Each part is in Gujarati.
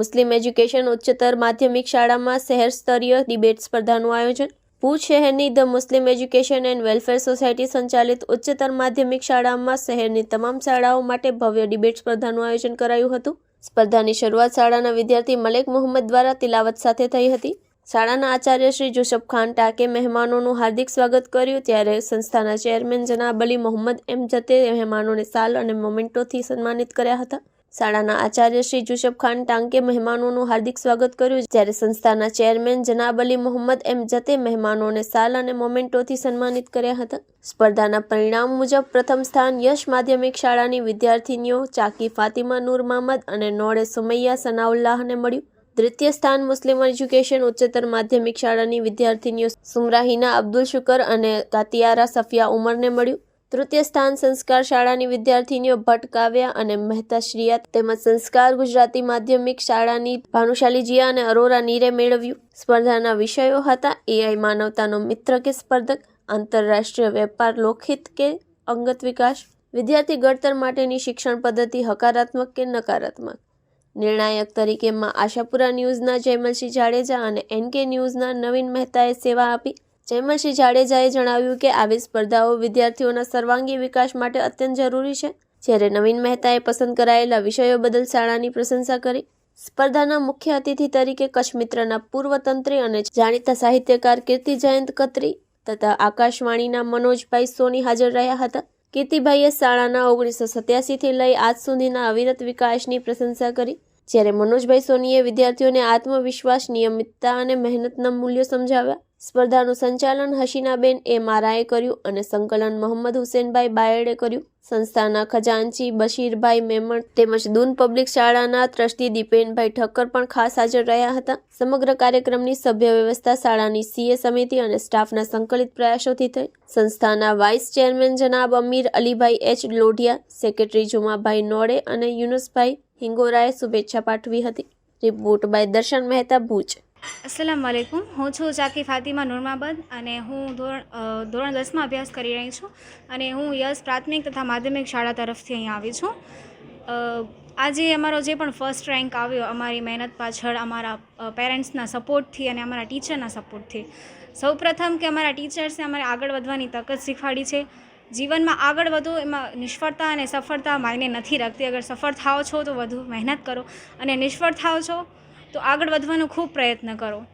મુસ્લિમ એજ્યુકેશન ઉચ્ચતર માધ્યમિક શાળામાં શહેર સ્તરીય ડિબેટ સ્પર્ધાનું આયોજન. ભુજ શહેરની the Muslim education and welfare society સંચાલિત ઉચ્ચતર માધ્યમિક શાળામાં શહેરની તમામ શાળાઓ માટે ભવ્ય ડિબેટ સ્પર્ધાનું આયોજન કરાયું હતું. સ્પર્ધાની શરૂઆત શાળાના વિદ્યાર્થી મલેક મોહમ્મદ દ્વારા તિલાવત સાથે થઈ હતી. શાળાના આચાર્ય શ્રી જુસફ ખાન ટાકે મહેમાનોનું હાર્દિક સ્વાગત કર્યું, ત્યારે સંસ્થાના ચેરમેન જનાબ અલી મોહમ્મદ એમ જતે મહેમાનોને સાલ અને મોમેન્ટોથી સન્માનિત કર્યા હતા. શાળાના આચાર્ય શ્રી જુસેફ ખાન ટાંકે મહેમાનોનું હાર્દિક સ્વાગત કર્યું, જ્યારે સંસ્થાના ચેરમેન જનાબ અલી મોહમ્મદ એમ જતે મહેમાનોને સાલ અને મોમેન્ટોથી સન્માનિત કર્યા હતા. સ્પર્ધાના પરિણામ મુજબ પ્રથમ સ્થાન યશ માધ્યમિક શાળાની વિદ્યાર્થીનીઓ ચાકી ફાતિમા નૂર મહમદ અને નોડે સુમૈયા સનાઉલ્લાહને મળ્યું. દ્વિતીય સ્થાન મુસ્લિમ એજ્યુકેશન ઉચ્ચતર માધ્યમિક શાળાની વિદ્યાર્થીનીઓ સુમરાહીના અબ્દુલ શુકર અને કાતિયારા સફિયા ઉમરને મળ્યું. તૃતીય સ્થાન સંસ્કાર શાળાની વિદ્યાર્થીનીઓ ભટ્ટ કાવ્યા અને મહેતા શ્રીયા તેમજ સંસ્કાર ગુજરાતી માધ્યમિક શાળાની ભાનુશાલી જીયા અને અરોરા નીરે મેળવ્યું. સ્પર્ધાના વિષયો હતા એઆઈ માનવતાનો મિત્ર કે સ્પર્ધક, આંતરરાષ્ટ્રીય વેપાર લોકહિત કે અંગત વિકાસ, વિદ્યાર્થી ઘડતર માટેની શિક્ષણ પદ્ધતિ હકારાત્મક કે નકારાત્મક. નિર્ણાયક તરીકેમાં આશાપુરા ન્યૂઝના જયમલસિંહ જાડેજા અને એનકે ન્યૂઝના નવીન મહેતાએ સેવા આપી. જયમલસિંહ જાડેજાએ જણાવ્યું કે આવી સ્પર્ધાઓ વિદ્યાર્થીઓના સર્વાંગી વિકાસ માટે અત્યંત જરૂરી છે. જ્યારે નવીન મહેતાએ પસંદ કરાયેલા વિષયો બદલ શાળાની પ્રશંસા કરી. સ્પર્ધાના મુખ્ય અતિથિ તરીકે કચ્છ મિત્રના પૂર્વ તંત્રી અને જાણીતા સાહિત્યકાર કીર્તિ જયંત કત્રી તથા આકાશવાણીના મનોજભાઈ સોની હાજર રહ્યા હતા. કીર્તિભાઈએ શાળાના ઓગણીસો સત્યાસીથી લઈ આજ સુધીના અવિરત વિકાસની પ્રશંસા કરી. જ્યારે મનોજભાઈ સોનીએ વિદ્યાર્થીઓને આત્મવિશ્વાસ, નિયમિતતા અને મહેનતના મૂલ્યો સમજાવ્યા. સ્પર્ધાનું સંચાલન હસીનાબેન એ મારાએ કર્યું અને સંકલન મોહમ્મદ હુસેનભાઈ બાયડે કર્યું. સંસ્થાના ખજાનચી બશીરભાઈ મેમણ તેમજ દૂન પબ્લિક શાળાના ટ્રસ્ટી દીપેનભાઈ ઠક્કર પણ ખાસ હાજર રહ્યા હતા. સમગ્ર કાર્યક્રમની સભ્ય વ્યવસ્થા શાળાની સીએ સમિતિ અને સ્ટાફના સંકલિત પ્રયાસોથી થઈ. સંસ્થાના વાઇસ ચેરમેન જનાબ અમીર અલીભાઈ એચ લોઢિયા, સેક્રેટરી જુમાભાઈ નોડે અને યુનુસભાઈ હિંગોરાએ શુભેચ્છા પાઠવી હતી. રિપોર્ટ બાય દર્શન મહેતા ભુજ. અસલામ વાલેકુમ. હું છું ચાકી ફાતિમા નુરમાબદ અને હું ધોરણ ધોરણ દસમાં અભ્યાસ કરી રહી છું અને હું યસ પ્રાથમિક તથા માધ્યમિક શાળા તરફથી અહીં આવી છું. આજે અમારો જે પણ ફર્સ્ટ રેન્ક આવ્યો, અમારી મહેનત પાછળ અમારા પેરેન્ટ્સના સપોર્ટથી અને અમારા ટીચરના સપોર્ટથી સૌપ્રથમ કે અમારા ટીચર્સે અમારે આગળ વધવાની તક જ શીખવાડી છે. જીવનમાં આગળ વધો એમાં નિષ્ફળતા અને સફળતા માયને નથી રાખતી. અગર સફળ થાઓ છો તો વધુ મહેનત કરો અને નિષ્ફળ થાઓ છો તો આગળ વધવાનો ખૂબ પ્રયત્ન કરો.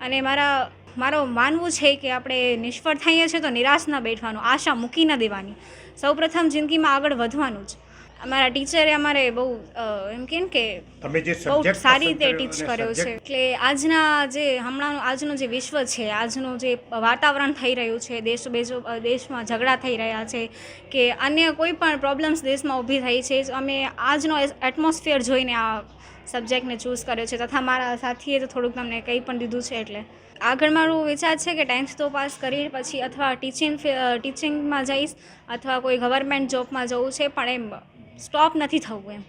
અને મારા, મારો માનવું છે કે આપણે નિષ્ફળ થઈએ છીએ તો નિરાશ ન બેઠવાનું, આશા મૂકી ન દેવાની. સૌપ્રથમ જિંદગીમાં આગળ વધવાનું જ. અમારા ટીચરે અમારે બહુ એમ કે કે તમે જે બહુ સબ્જેક્ટ સારી રીતે ટીચ કર્યો છે. એટલે આજના જે હમણાંનો આજનો જે વિશ્વ છે આજનું જે વાતાવરણ થઈ રહ્યું છે દેશ બેજો દેશમાં ઝઘડા થઈ રહ્યા છે કે અન્ય કોઈ પણ પ્રોબ્લેમ્સ દેશમાં ઊભી થઈ છે અમે આજનો એટમોસ્ફિયર જોઈને આ સબ્જેક્ટને ચૂઝ કર્યો છે. તથા મારા સાથીએ તો થોડુંક તમને કહી પણ દીધું છે એટલે. આગળ મારું વિચાર છે કે ટેન્થ તો પાસ કરી પછી અથવા ટીચિંગ ટીચિંગમાં જઈશ અથવા કોઈ ગવર્મેન્ટ જોબમાં જવું છે પણ એમ સ્ટોપ નથી થવું એમ.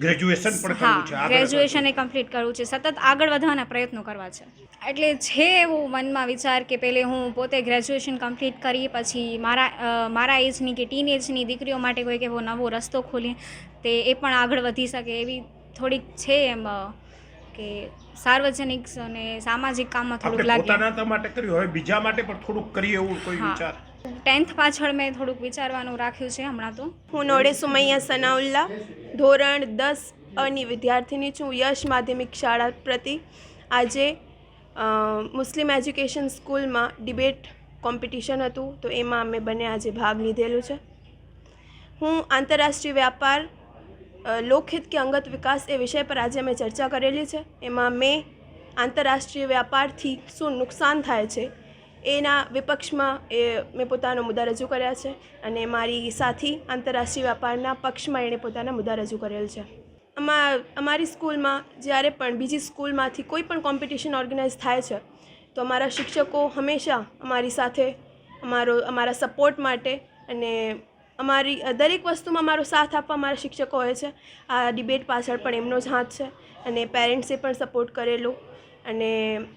ગ્રેજ્યુએશન પણ કરવું છે ગ્રેજ્યુએશન એ કમ્પ્લીટ કરવું છે. સતત આગળ વધવાના પ્રયત્નો કરવા છે. એટલે છે એવું મનમાં વિચાર કે પહેલે હું પોતે ગ્રેજ્યુએશન કમ્પ્લીટ કરી પછી મારા મારા એજની કે ટીન એજની દીકરીઓ માટે કોઈક એવો નવો રસ્તો ખોલી તે એ પણ આગળ વધી શકે એવી થોડીક છે એમ કે સાર્વજનિક અને સામાજિક કામમાં થોડુંક લાગે. પોતાના માટે કર્યું હવે બીજા માટે પણ થોડુંક કરીએ એવું કોઈ. વિચાર? ટેન્થ પાછળ મેં થોડુંક વિચારવાનું રાખ્યું છે હમણાં તો. હું નોડે સુમૈયા સનાઉલ્લા, ધોરણ દસ અની વિદ્યાર્થીની છું, યશ માધ્યમિક શાળા પ્રતિ. આજે મુસ્લિમ એજ્યુકેશન સ્કૂલમાં ડિબેટ કોમ્પિટિશન હતું, તો એમાં અમે બંને આજે ભાગ લીધેલો છે. હું આંતરરાષ્ટ્રીય વ્યાપાર લોકહિત કે અંગત વિકાસ એ વિષય પર આજે અમે ચર્ચા કરેલી છે. એમાં મેં આંતરરાષ્ટ્રીય વ્યાપારથી શું નુકસાન થાય છે એના વિપક્ષમાં એ મેં પોતાનો મુદ્દા રજૂ કર્યા છે અને મારી સાથી આંતરરાષ્ટ્રીય વ્યાપારના પક્ષમાં એણે પોતાના મુદ્દા રજૂ કરેલ છે. અમા અમારી સ્કૂલમાં જ્યારે પણ બીજી સ્કૂલમાંથી કોઈ પણ કોમ્પિટિશન ઓર્ગેનાઇઝ થાય છે, તો અમારા શિક્ષકો હંમેશા અમારી સાથે અમારો, અમારા સપોર્ટ માટે અને અમારી દરેક વસ્તુમાં મારો સાથ આપવા મારા શિક્ષકો હોય છે. આ ડિબેટ પાછળ પણ એમનો જ હાથ છે. અને પેરેન્ટ્સે પણ સપોર્ટ કરેલો. અને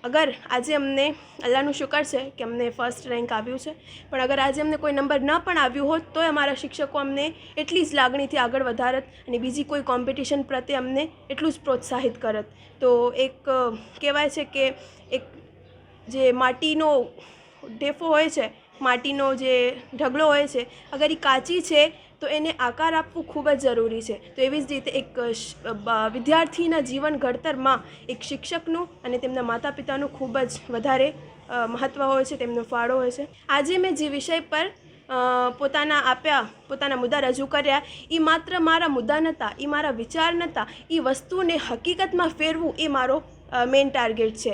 અગર આજે અમને અલ્લાહનું શુકર છે કે અમને ફર્સ્ટ રેન્ક આવ્યું છે, પણ અગર આજે અમને કોઈ નંબર ન પણ આવ્યું હોત તોય અમારા શિક્ષકો અમને એટલી જ લાગણીથી આગળ વધારત અને બીજી કોઈ કોમ્પિટિશન પ્રત્યે અમને એટલું જ પ્રોત્સાહિત કરત. તો એક કહેવાય છે કે એક જે માટીનો ઢેફો હોય છે, માટીનો જે ઢગલો હોય છે, અગર એ કાચી છે તો એને આકાર આપવું ખૂબ જ જરૂરી છે. તો એવી જ રીતે એક વિદ્યાર્થીના જીવન ઘડતરમાં એક શિક્ષકનું અને તેમના માતા પિતાનું ખૂબ જ વધારે મહત્ત્વ હોય છે, તેમનો ફાળો હોય છે. આજે મેં જે વિષય પર પોતાના આપ્યા, પોતાના મુદ્દા રજૂ કર્યા એ માત્ર મારા મુદ્દા નહોતા એ મારા વિચાર નહોતા એ વસ્તુને હકીકતમાં ફેરવું એ મારો મેઇન ટાર્ગેટ છે.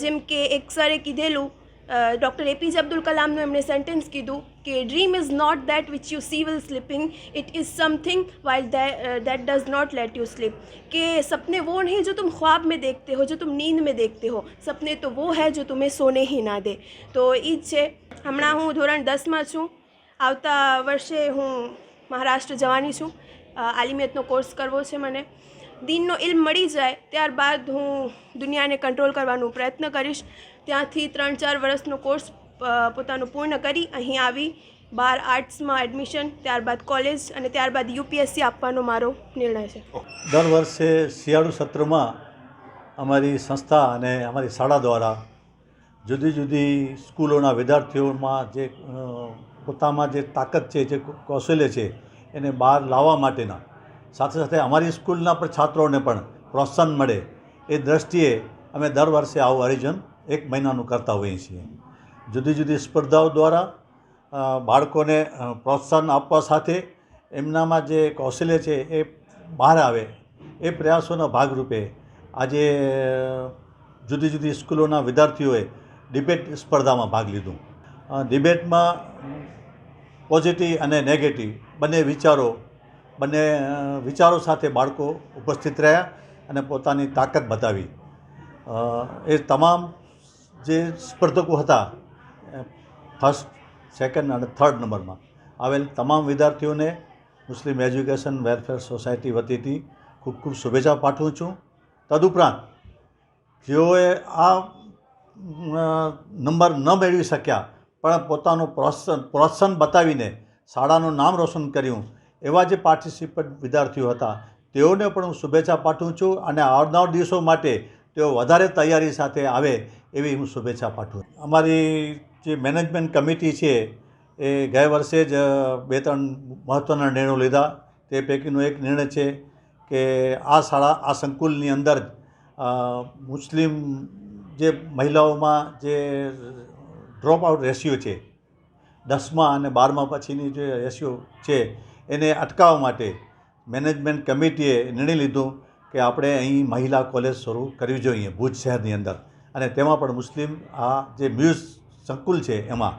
જેમ કે એક સરે કીધેલું ડૉક્ટર એપીજે અબ્દુલ કલામનું એમણે સેન્ટેન્સ કીધું કે dream is not that which you see will sleeping it is something while that does not let you sleep कि सपने वो नहीं जो तुम ख्वाब में देखते हो जो तुम नींद में देखते हो सपने तो वो है जो तुम्हें सोने ही ना दे તો એ જ છે હમણાં હું ધોરણ દસમાં છું આવતા વર્ષે હું મહારાષ્ટ્ર જવાની છું અ, આલિમિયતનો કોર્સ કરવો છે મને દીનનો ઇલ્મ મળી જાય, ત્યારબાદ હું દુનિયાને કંટ્રોલ કરવાનો પ્રયત્ન કરીશ. ત્યાંથી ત્રણ ચાર વર્ષનો કોર્સ પોતાનો પૂર્ણ કરી અહીં આવી, બાર આર્ટ્સમાં એડમિશન ત્યારબાદ કોલેજ અને ત્યારબાદ યુપીએસસી આપવાનો મારો નિર્ણય છે. દર વર્ષે શિયાળુ સત્રમાં અમારી સંસ્થા અને અમારી શાળા દ્વારા જુદી જુદી સ્કૂલોના વિદ્યાર્થીઓમાં જે પોતામાં જે તાકાત છે, જે કૌશલ્ય છે, એને બહાર લાવવા માટેના સાથે સાથે અમારી સ્કૂલના પણ છાત્રોને પણ પ્રોત્સાહન મળે એ દ્રષ્ટિએ અમે દર વર્ષે આવું આયોજન એક મહિનાનું કરતા હોઈએ છીએ. જુદી જુદી સ્પર્ધાઓ દ્વારા બાળકોને પ્રોત્સાહન આપવા સાથે એમનામાં જે કૌશલ્ય છે એ બહાર આવે એ પ્રયાસોના ભાગરૂપે આજે જુદી જુદી સ્કૂલોના વિદ્યાર્થીઓએ ડિબેટ સ્પર્ધામાં ભાગ લીધો. ડિબેટમાં પોઝિટિવ અને નેગેટિવ બંને વિચારો બંને વિચારો સાથે બાળકો ઉપસ્થિત રહ્યા અને પોતાની તાકાત બતાવી. એ તમામ જે સ્પર્ધકો હતા ફર્સ્ટ સેકન્ડ અને થર્ડ નંબરમાં આવેલ તમામ વિદ્યાર્થીઓને મુસ્લિમ એજ્યુકેશન વેલફેર સોસાયટી વતીથી ખૂબ ખૂબ શુભેચ્છા પાઠવું છું. તદુપરાંત, જેઓએ આ નંબર ન મેળવી શક્યા, પણ પોતાનું પ્રોત્સાહન પ્રોત્સાહન બતાવીને શાળાનું નામ રોશન કર્યું એવા જે પાર્ટિસિપન્ટ વિદ્યાર્થીઓ હતા, તેઓને પણ હું શુભેચ્છા પાઠવું છું અને આવનાર દિવસો માટે તેઓ વધારે તૈયારી સાથે આવે એવી હું શુભેચ્છા પાઠવું અમારી જે મેનેજમેન્ટ કમિટી છે, એ ગયા વર્ષે જ બે ત્રણ મહત્ત્વના નિર્ણયો લીધા. તે પૈકીનો એક નિર્ણય છે કે આ શાળા, આ સંકુલની અંદર મુસ્લિમ જે મહિલાઓમાં જે ડ્રોપ આઉટ રેશિયો છે, દસમા અને બારમા પછીની જે રેશિયો છે એને અટકાવવા માટે મેનેજમેન્ટ કમિટીએ નિર્ણય લીધો કે આપણે અહીં મહિલા કોલેજ શરૂ કરવી જોઈએ ભુજ શહેરની અંદર. અને તેમાં પણ મુસ્લિમ આ જે મ્યુઝ સંકુલ છે એમાં.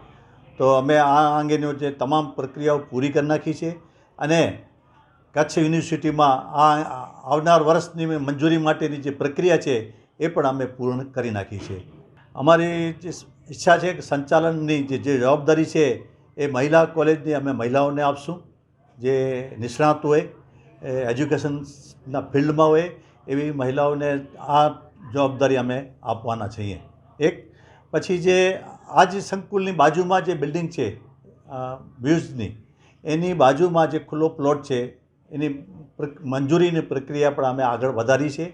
તો અમે આ અંગેની જે તમામ પ્રક્રિયાઓ પૂરી કરી નાખી છે અને કચ્છ યુનિવર્સિટીમાં આ આવનાર વર્ષની મંજૂરી માટેની જે પ્રક્રિયા છે એ પણ અમે પૂર્ણ કરી નાખી છે. અમારી જે ઈચ્છા છે કે સંચાલનની જે જવાબદારી છે એ મહિલા કોલેજની અમે મહિલાઓને આપશું. જે નિષ્ણાત હોય એજ્યુકેશનના ફિલ્ડમાં હોય, એવી મહિલાઓને આ જવાબદારી અમે આપવાના છીએ. એક, પછી જે આ જે સંકુલની બાજુમાં જે બિલ્ડિંગ છે મ્યુઝની એની બાજુમાં જે ખુલ્લો પ્લોટ છે, એની મંજૂરીની પ્રક્રિયા પણ અમે આગળ વધારી છે.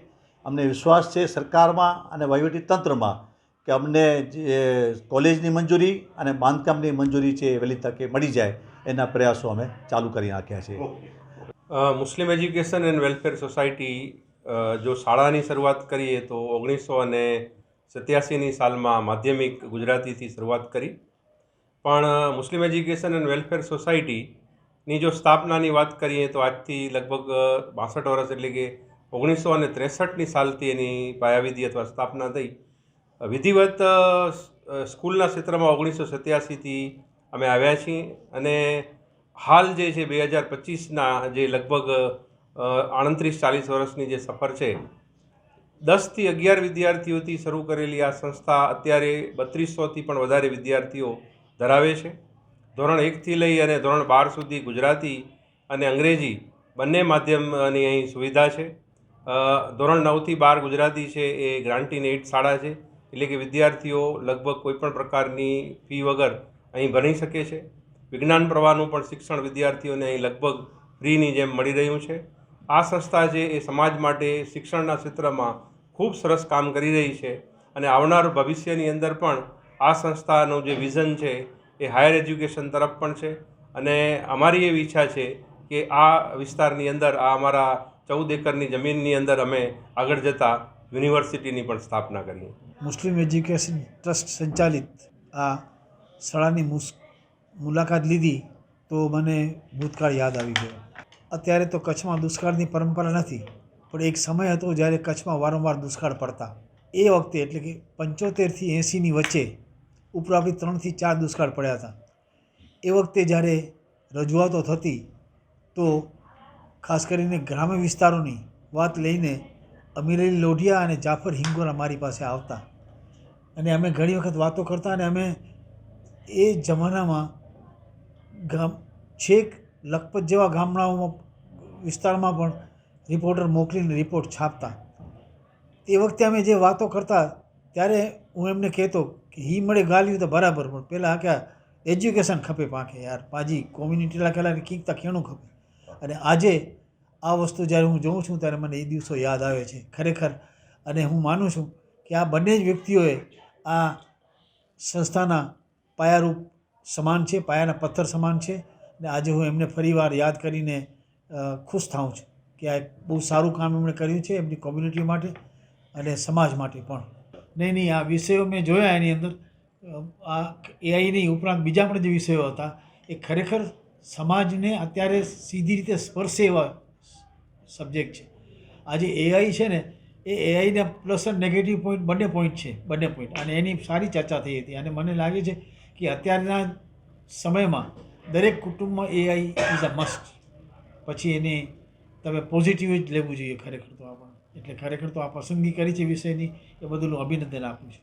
અમને વિશ્વાસ છે સરકારમાં અને વહીવટી તંત્રમાં કે અમને જે કોલેજની મંજૂરી અને બાંધકામની મંજૂરી છે એ વહેલી તકે મળી જાય, એના પ્રયાસો અમે ચાલુ કરી નાખ્યા છે. Muslim education and welfare society જો શાળાની શરૂઆત કરીએ તો ઓગણીસો અને સત્યાસીની સાલમાં માધ્યમિક ગુજરાતીથી શરૂઆત કરી. પણ મુસ્લિમ એજ્યુકેશન એન્ડ વેલફેર સોસાયટીની જો સ્થાપનાની વાત કરીએ તો આજથી લગભગ બાસઠ વર્ષ એટલે કે ઓગણીસો અને ત્રેસઠની સાલથી એની પાયાવિધિ અથવા સ્થાપના થઈ. વિધિવત સ્કૂલના ક્ષેત્રમાં ઓગણીસો સત્યાસીથી અમે આવ્યા છીએ અને હાલ જે છે બે હજાર પચીસના જે લગભગ આડત્રીસ ચાલીસ વર્ષની જે સફર છે, દસથી અગિયાર વિદ્યાર્થીઓથી શરૂ કરેલી આ સંસ્થા અત્યારે બત્રીસોથી પણ વધારે વિદ્યાર્થીઓ ધરાવે છે. ધોરણ એકથી લઈ અને ધોરણ બાર સુધી ગુજરાતી અને અંગ્રેજી બંને માધ્યમની અહીં સુવિધા છે. ધોરણ નવથી બાર ગુજરાતી છે એ ગ્રાન્ટીન એઇટ શાળા છે. એટલે કે વિદ્યાર્થીઓ લગભગ કોઈપણ પ્રકારની ફી વગર અહીં ભણી શકે છે. વિજ્ઞાન પ્રવાહનું પણ શિક્ષણ વિદ્યાર્થીઓને અહીં લગભગ ફ્રીની જેમ મળી રહ્યું છે. આ સંસ્થા છે એ સમાજ માટે શિક્ષણના ક્ષેત્રમાં ખૂબ સરસ કામ કરી રહી છે અને આવનાર ભવિષ્યની અંદર પણ આ સંસ્થાનું જે વિઝન છે એ હાયર એજ્યુકેશન તરફ પણ છે. અને અમારી એવી ઈચ્છા છે કે આ વિસ્તારની અંદર, આ અમારા ચૌદ એકરની જમીનની અંદર અમે આગળ જતાં યુનિવર્સિટીની પણ સ્થાપના કરી. મુસ્લિમ એજ્યુકેશન ટ્રસ્ટ સંચાલિત આ શાળાની મુલાકાત લીધી તો મને ભૂતકાળ યાદ આવી ગયો. અત્યારે તો કચ્છમાં દુષ્કાળની પરંપરા નથી, પણ એક સમય હતો જ્યારે કચ્છમાં વારંવાર દુષ્કાળ પડતા. એ વખતે એટલે કે પંચોતેરથી એંસીની વચ્ચે ઉપરાપરી ત્રણથી ચાર દુષ્કાળ પડ્યા હતા. એ વખતે જ્યારે રજૂઆતો થતી તો ખાસ કરીને ગ્રામ્ય વિસ્તારોની વાત લઈને અમીરલી લોઢિયા અને જાફર હિંગોરા મારી પાસે આવતા. અને અમે ઘણી વખત વાતો કરતા અને અમે એ જમાનામાં ગામ, છેક લખપત જેવા ગામડાઓમાં, વિસ્તારમાં પણ રિપોર્ટર મોકલીને રિપોર્ટ છાપતા. તે વખતે અમે જે વાતો કરતા, ત્યારે હું એમને કહેતો કે હી મળે ગાલ્યું તો બરાબર, પણ પહેલાં કે એજ્યુકેશન ખપે પાંખે યાર. પાજી કોમ્યુનિટીલા કહેલા કીકતા કેણું ખપે. અને આજે આ વસ્તુ જ્યારે હું જોઉં છું ત્યારે મને એ દિવસો યાદ આવે છે, ખરેખર. અને હું માનું છું કે આ બંને જ વ્યક્તિઓએ આ સંસ્થાના પાયારૂપ સમાન છે, પાયાના પથ્થર સમાન છે અને આજે હું એમને ફરીવાર યાદ કરીને ખુશ થાઉં છું કે આ બહુ સારું કામ એમણે કર્યું છે એમની કોમ્યુનિટી માટે અને સમાજ માટે પણ. નહીં નહીં, આ વિષયો મેં જોયા એની અંદર. આ એઆઈની ઉપરાંત બીજા પણ જે વિષયો હતા, એ ખરેખર સમાજને અત્યારે સીધી રીતે સ્પર્શે એવા સબ્જેક્ટ છે. આજે એઆઈ છે ને, એ એઆઈના પ્લસ અને નેગેટિવ પોઈન્ટ બંને પોઈન્ટ છે, બંને પોઈન્ટ અને એની સારી ચર્ચા થઈ હતી. અને મને લાગે છે કે અત્યારના સમયમાં દરેક કુટુંબમાં એઆઈ ઇઝ અ મસ્ટ પછી એને તમે પોઝિટિવ જ લેવું જોઈએ ખરેખર તો આપણે એટલે ખરેખર તો આ પસંદગી કરી છે વિષયની. એ બદલ અભિનંદન આપું છું.